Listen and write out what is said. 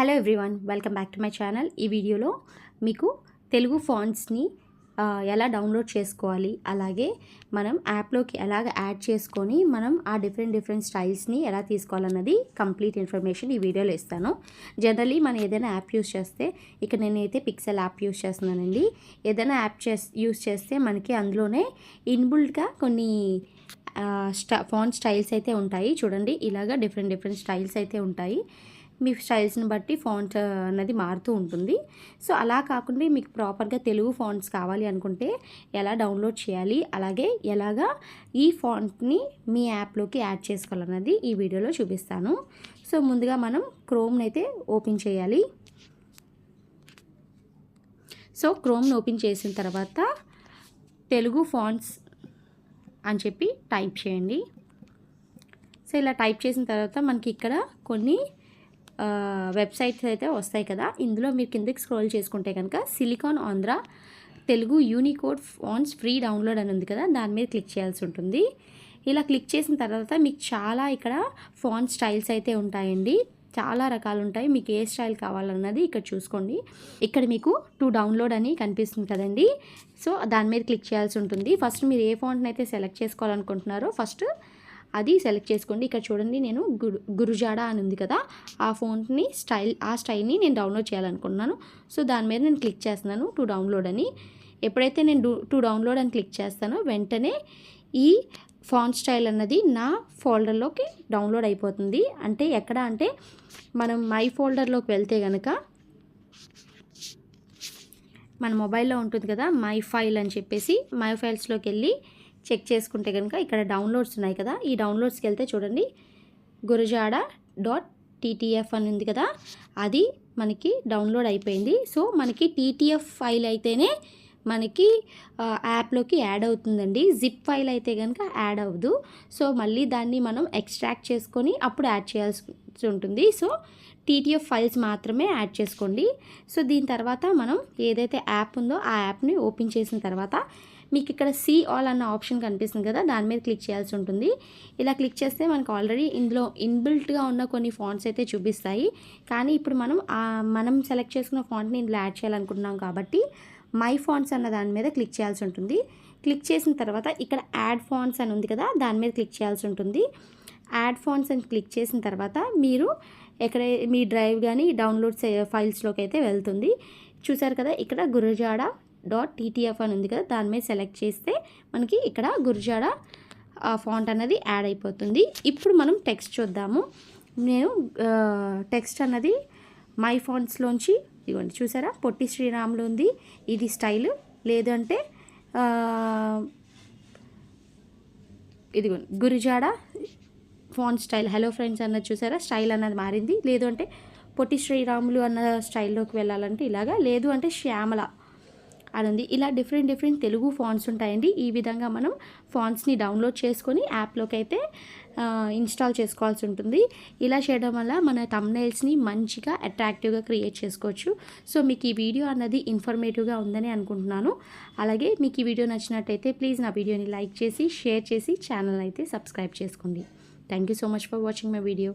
Hello everyone welcome back to my channel ఈ వీడియోలో మీకు తెలుగు ఫాంట్స్ని ఎలా డౌన్లోడ్ చేసుకోవాలి అలాగే మనం యాప్లోకి ఎలాగ యాడ్ చేసుకొని మనం ఆ డిఫరెంట్ డిఫరెంట్ స్టైల్స్ని ఎలా తీసుకోవాలన్నది కంప్లీట్ ఇన్ఫర్మేషన్ ఈ వీడియోలో ఇస్తాను. జనరలీ మనం ఏదైనా యాప్ యూస్ చేస్తే ఇక్కడ నేనైతే పిక్సెల్ యాప్ యూస్ చేస్తున్నానండి. ఏదైనా యాప్ చేస్ యూస్ చేస్తే మనకి అందులోనే ఇన్బుల్డ్గా కొన్ని స్టా ఫాంట్ స్టైల్స్ అయితే ఉంటాయి. చూడండి ఇలాగ డిఫరెంట్ డిఫరెంట్ స్టైల్స్ అయితే ఉంటాయి. మీ స్టైల్స్ని బట్టి ఫాంట్ అన్నది మారుతూ ఉంటుంది. సో అలా కాకుండా మీకు ప్రాపర్గా తెలుగు ఫాంట్స్ కావాలి అనుకుంటే ఎలా డౌన్లోడ్ చేయాలి? అలాగే ఎలాగా ఈ ఫాంట్ని మీ యాప్లోకి యాడ్ చేసుకోవాలన్నది ఈ వీడియోలో చూపిస్తాను. సో ముందుగా మనం క్రోమ్ని అయితే ఓపెన్ చేయాలి. సో క్రోమ్ని ఓపెన్ చేసిన తర్వాత తెలుగు ఫాంట్స్ అని చెప్పి టైప్ చేయండి. సో ఇలా టైప్ చేసిన తర్వాత మనకి ఇక్కడ కొన్ని వెబ్సైట్స్ అయితే వస్తాయి కదా. ఇందులో మీరు కిందకి స్క్రోల్ చేసుకుంటే కనుక Silicon Andhra Telugu Unicode fonts free download అని ఉంది కదా. దాని మీద క్లిక్ చేయాల్సి ఉంటుంది. ఇలా క్లిక్ చేసిన తర్వాత మీకు చాలా ఇక్కడ ఫాంట్ స్టైల్స్ అయితే ఉంటాయండి. చాలా రకాలు ఉంటాయి. మీకు ఏ స్టైల్ కావాలన్నది ఇక్కడ చూసుకోండి. ఇక్కడ మీకు టూ డౌన్లోడ్ అని కనిపిస్తుంది కదండి. సో దాని మీద క్లిక్ చేయాల్సి ఉంటుంది. ఫస్ట్ మీరు ఏ ఫాంట్ని అయితే సెలెక్ట్ చేసుకోవాలనుకుంటున్నారో ఫస్ట్ అది సెలెక్ట్ చేసుకోండి. ఇక్కడ చూడండి నేను గురు గురుజాడ అని ఉంది కదా ఆ ఫోన్ని స్టైల్ ఆ స్టైల్ని నేను డౌన్లోడ్ చేయాలనుకుంటున్నాను. సో దాని మీద నేను క్లిక్ చేస్తున్నాను టు డౌన్లోడ్ అని. ఎప్పుడైతే నేను టు డౌన్లోడ్ అని క్లిక్ చేస్తానో వెంటనే ఈ ఫాంట్ స్టైల్ అన్నది నా ఫోల్డర్లోకి డౌన్లోడ్ అయిపోతుంది. అంటే ఎక్కడ అంటే మనం మై ఫోల్డర్లోకి వెళ్తే కనుక మన మొబైల్లో ఉంటుంది కదా మై ఫైల్ అని చెప్పేసి మై ఫైల్స్లోకి వెళ్ళి చెక్ చేసుకుంటే కనుక ఇక్కడ డౌన్లోడ్స్ ఉన్నాయి కదా. ఈ డౌన్లోడ్స్కి వెళ్తే చూడండి. గురజాడ డాట్ టీటీఎఫ్ అని ఉంది కదా. అది మనకి డౌన్లోడ్ అయిపోయింది. సో మనకి టీటీఎఫ్ ఫైల్ అయితేనే మనకి యాప్లోకి యాడ్ అవుతుందండి. జిప్ ఫైల్ అయితే కనుక యాడ్ అవ్వదు. సో మళ్ళీ దాన్ని మనం ఎక్స్ట్రాక్ట్ చేసుకొని అప్పుడు యాడ్ చేయాల్సి ఉంటుంది. సో టీటీఎఫ్ ఫైల్స్ మాత్రమే యాడ్ చేసుకోండి. సో దీని తర్వాత మనం ఏదైతే యాప్ ఉందో ఆ యాప్ని ఓపెన్ చేసిన తర్వాత మీకు ఇక్కడ సీ ఆల్ అన్న ఆప్షన్ కనిపిస్తుంది కదా దాని మీద క్లిక్ చేయాల్సి ఉంటుంది. ఇలా క్లిక్ చేస్తే మనకు ఆల్రెడీ ఇందులో ఇన్బిల్ట్గా ఉన్న కొన్ని ఫాంట్స్ అయితే చూపిస్తాయి. కానీ ఇప్పుడు మనం మనం సెలెక్ట్ చేసుకున్న ఫాంట్ని ఇందులో యాడ్ చేయాలనుకుంటున్నాం కాబట్టి మై ఫాంట్స్ అన్న దాని మీద క్లిక్ చేయాల్సి ఉంటుంది. క్లిక్ చేసిన తర్వాత ఇక్కడ యాడ్ ఫాంట్స్ అని ఉంది కదా దాని మీద క్లిక్ చేయాల్సి ఉంటుంది. యాడ్ ఫాంట్స్ అని క్లిక్ చేసిన తర్వాత మీరు ఎక్కడ మీ డ్రైవ్ కానీ డౌన్లోడ్ ఫైల్స్లోకి అయితే వెళ్తుంది. చూసారు కదా ఇక్కడ గురజాడ డాట్ టీటీఎఫ్ అని ఉంది కదా దాని మీద సెలెక్ట్ చేస్తే మనకి ఇక్కడ గురజాడ ఫాంట్ అనేది యాడ్ అయిపోతుంది. ఇప్పుడు మనం టెక్స్ట్ చూద్దాము. నేను టెక్స్ట్ అన్నది మై ఫాంట్స్లోంచి ఇదిగోండి చూసారా? పొట్టి శ్రీరాములు ఉంది. ఇది స్టైల్. లేదంటే ఇదిగోండి Gurajada font style. Hello friends అన్నది చూసారా? స్టైల్ అన్నది మారింది. లేదు అంటే పొట్టి శ్రీరాములు అన్న స్టైల్లోకి వెళ్ళాలంటే ఇలాగా. లేదు అంటే శ్యామల. అని ఉంది ఇలా డిఫరెంట్ డిఫరెంట్ తెలుగు ఫాంట్స్ ఉంటాయండి. ఈ విధంగా మనం ఫాంట్స్ని డౌన్లోడ్ చేసుకొని యాప్లోకి అయితే ఇన్స్టాల్ చేసుకోవాల్సి ఉంటుంది. ఇలా చేయడం వల్ల మన తమ్నైల్స్ని మంచిగా అట్రాక్టివ్గా క్రియేట్ చేసుకోవచ్చు. సో మీకు ఈ వీడియో అన్నది ఇన్ఫర్మేటివ్గా ఉందని అనుకుంటున్నాను. అలాగే మీకు ఈ వీడియో నచ్చినట్టయితే ప్లీజ్ నా వీడియోని లైక్ చేసి షేర్ చేసి ఛానల్ అయితే సబ్స్క్రైబ్ చేసుకోండి. Thank you so much for watching my video